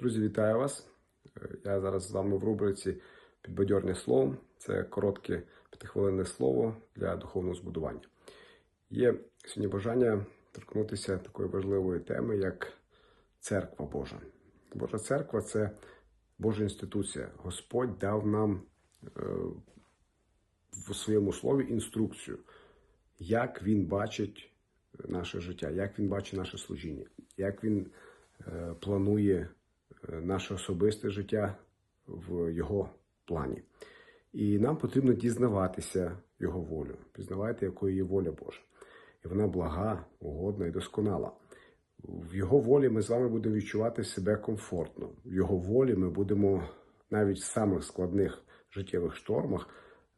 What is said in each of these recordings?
Друзі, вітаю вас. Е, Я зараз з вами в рубриці Підбадьорне слово. Це коротке п'ятихвилинне слово для духовного збудування. Є сьогодні бажання торкнутися такої важливої теми, як церква Божа. Божа церква це Божа інституція. Господь дав нам е, в своєму слові інструкцію, як він бачить наше життя, як він бачить наше служіння, як він е, планує наше особисте життя в його плані. І нам потрібно дізнаватися його волю, пізнавати, якою є воля Божа. І вона блага, угодна і досконала. В його волі ми з вами будемо відчувати себе комфортно. В його волі ми будемо навіть в самих складних життєвих штормах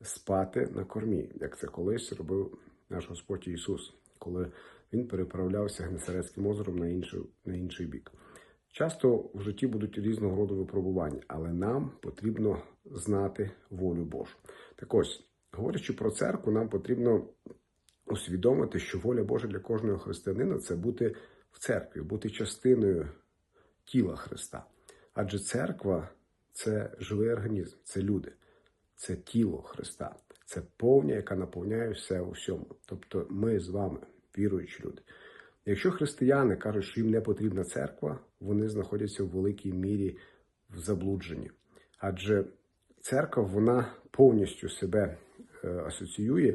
спати на кормі, як це колись робив наш Господь Ісус, коли він переправлявся Гнесарецьким озером на інший, на інший бік. Часто в житті будуть різного роду випробування, але нам потрібно знати волю Божу. Так ось, говорячи про церкву, нам потрібно усвідомити, що воля Божа для кожного християнина це бути в церкві, бути частиною тіла Христа. Адже церква це живий організм, це люди, це тіло Христа, це повня, яка наповняє все у всьому. Тобто ми з вами, віруючі люди. Якщо християни кажуть, що їм не потрібна церква, вони знаходяться в великій мірі в заблудженні. Адже церква вона повністю себе е, асоціює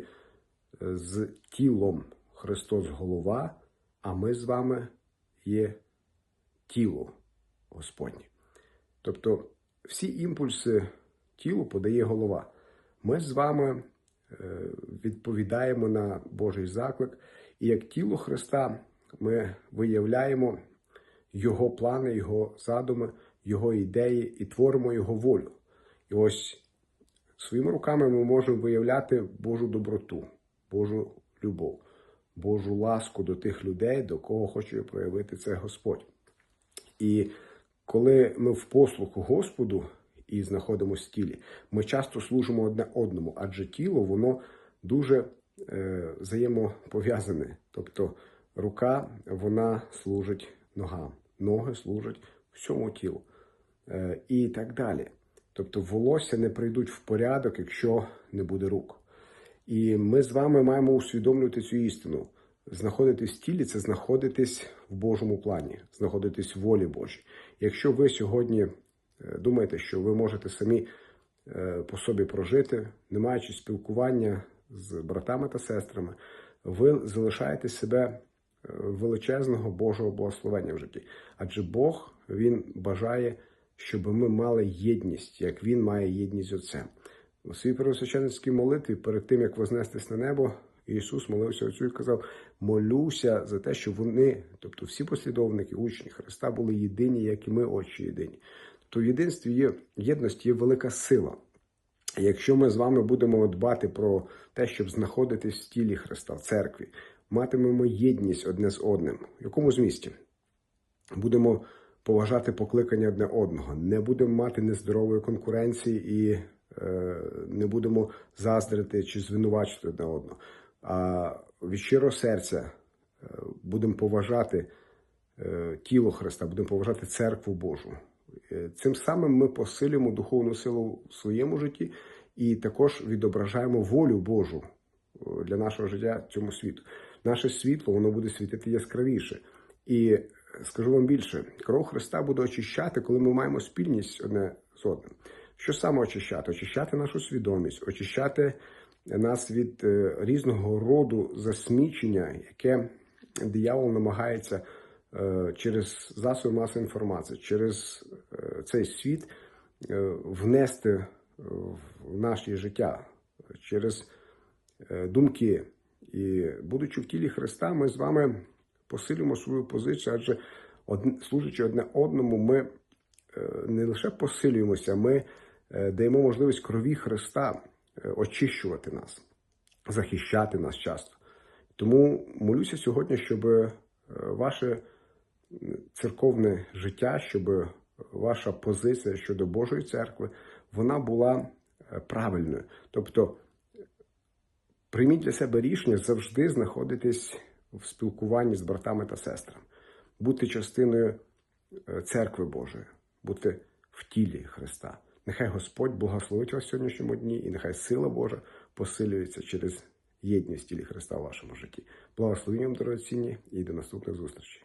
е, з тілом Христос голова, а ми з вами є тіло Господнє. Тобто всі імпульси тілу подає голова. Ми з вами е, відповідаємо на Божий заклик, і як тіло Христа ми виявляємо Його плани, Його задуми, Його ідеї і творимо Його волю. І ось своїми руками ми можемо виявляти Божу доброту, Божу любов, Божу ласку до тих людей, до кого хоче проявити це Господь. І коли ми в послуху Господу і знаходимося в тілі, ми часто служимо одне одному, адже тіло воно дуже е, взаємопов'язане. Тобто рука вона служить ногам, ноги служать всьому тілу е, і так далі. Тобто волосся не прийдуть в порядок, якщо не буде рук. І ми з вами маємо усвідомлювати цю істину. Знаходитись в тілі це знаходитись в Божому плані, знаходитись в волі Божій. Якщо ви сьогодні е, думаєте, що ви можете самі е, по собі прожити, не маючи спілкування з братами та сестрами, ви залишаєте себе величезного Божого благословення в житті. Адже Бог Він бажає, щоб ми мали єдність, як Він має єдність з Отцем. У своїй первосвященницькій молитві, перед тим як вознестись на небо, Ісус молився Отцю і казав: молюся за те, щоб вони, тобто всі послідовники, учні Христа, були єдині, як і ми, очі єдині. То в єдинстві є єдності є велика сила. Якщо ми з вами будемо дбати про те, щоб знаходитись в тілі Христа, в церкві, матимемо єдність одне з одним, в якому змісті будемо поважати покликання одне одного, не будемо мати нездорової конкуренції і е, не будемо заздрити чи звинувачити одне одного. А від щирого серця е, будемо поважати е, тіло Христа, будемо поважати церкву Божу. Е, Цим самим ми посилюємо духовну силу в своєму житті і також відображаємо волю Божу е, для нашого життя цьому світу. Наше світло воно буде світити яскравіше. І е, скажу вам більше, кров Христа буде очищати, коли ми маємо спільність одне з одним. Що саме очищати? Очищати нашу свідомість, очищати нас від е, різного роду засмічення, яке диявол намагається е, через засоби масової інформації, через цей світ внести в наше життя, через думки. І будучи в тілі Христа, ми з вами посилюємо свою позицію, адже служачи одне одному, ми е, не лише посилюємося, ми е, даємо можливість крові Христа е, очищувати нас, захищати нас часто. Тому молюся сьогодні, щоб ваше церковне життя, щоб ваша позиція щодо Божої церкви, вона була правильною. Тобто прийміть для себе рішення завжди знаходитись в спілкуванні з братами та сестрами, бути частиною е, церкви Божої, бути в тілі Христа. Нехай Господь благословить вас в сьогоднішньому дні, і нехай сила Божа посилюється через єдність тілі Христа в вашому житті. Благословенням дорогоцінні і до наступних зустрічей.